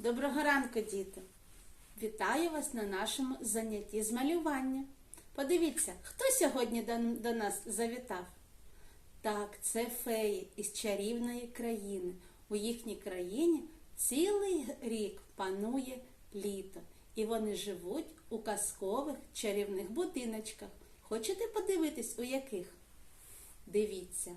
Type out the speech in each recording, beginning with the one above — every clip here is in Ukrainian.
Доброго ранку, діти! Вітаю вас на нашому занятті з малювання. Подивіться, хто сьогодні до, нас завітав? Так, це феї із чарівної країни. У їхній країні цілий рік панує літо, і вони живуть у казкових чарівних будиночках. Хочете подивитись, у яких? Дивіться.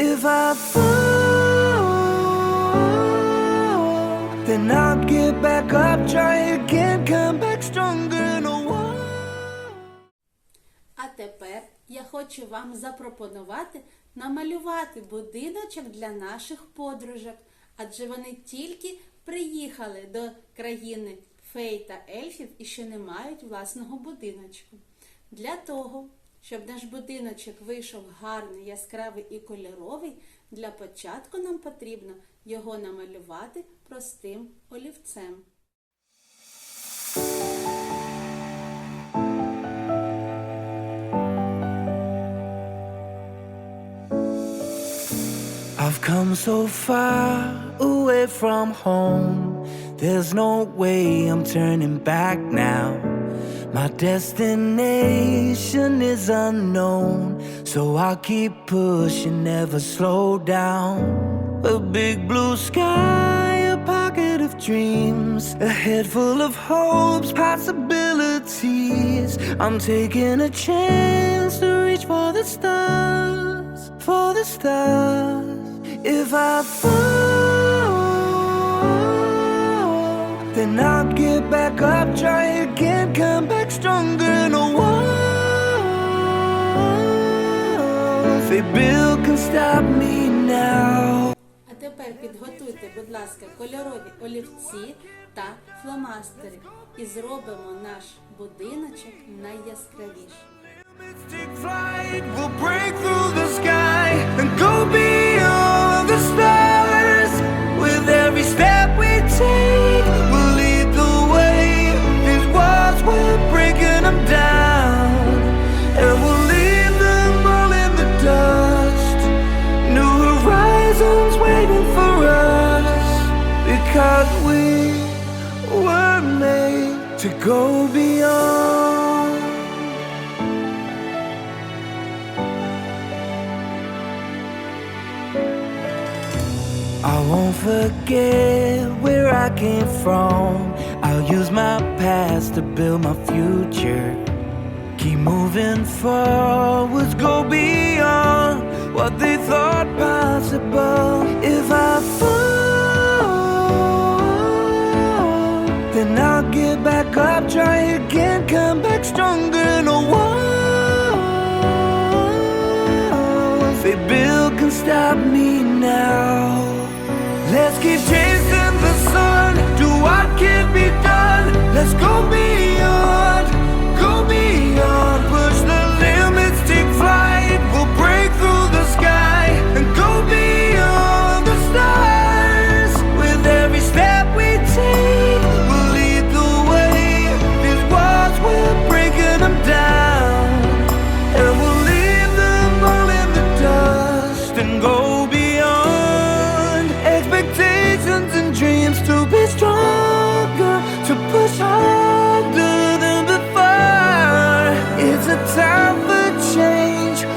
If I fall, then I'll get back up, try again, come back stronger. А тепер я хочу вам запропонувати намалювати будиночок для наших подружок, адже вони тільки приїхали до країни фей та ельфів і ще не мають власного будиночку. Для того, щоб наш будиночок вийшов гарний, яскравий і кольоровий, для початку нам потрібно його намалювати простим олівцем. I've come so far away from home. There's no way I'm turning back now. My destination is unknown, so I'll keep pushing, never slow down. A big blue sky, a pocket of dreams, a head full of hopes, possibilities. I'm taking a chance to reach for the stars, for the stars. If I fall, then I'll get back up, try again, come back stronger. No one, say Bill can stop me now. А тепер підготуйте, будь ласка, кольорові олівці та фломастери і зробимо наш будиночок найяскравішим. Will break through the sky and go beyond because we were made to go beyond. I won't forget where I came from. I'll use my past to build my future. Keep moving forwards, go beyond what they thought possible. If I fall, then I'll get back up, try again, come back stronger. No one say Bill can stop me now. Let's keep chasing the sun, do what can be done. Let's go beyond,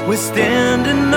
We're standing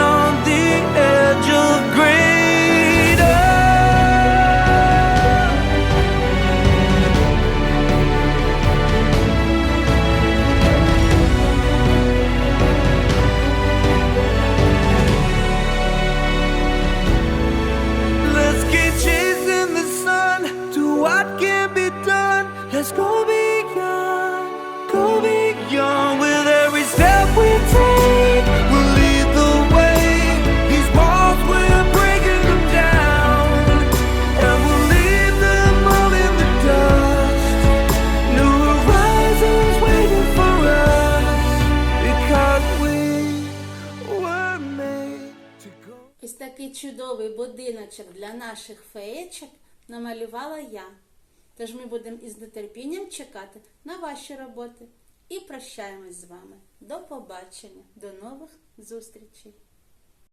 чудовий будиночок для наших феєчок намалювала я. Тож ми будемо із нетерпінням чекати на ваші роботи і прощаємось з вами. До побачення, до нових зустрічей!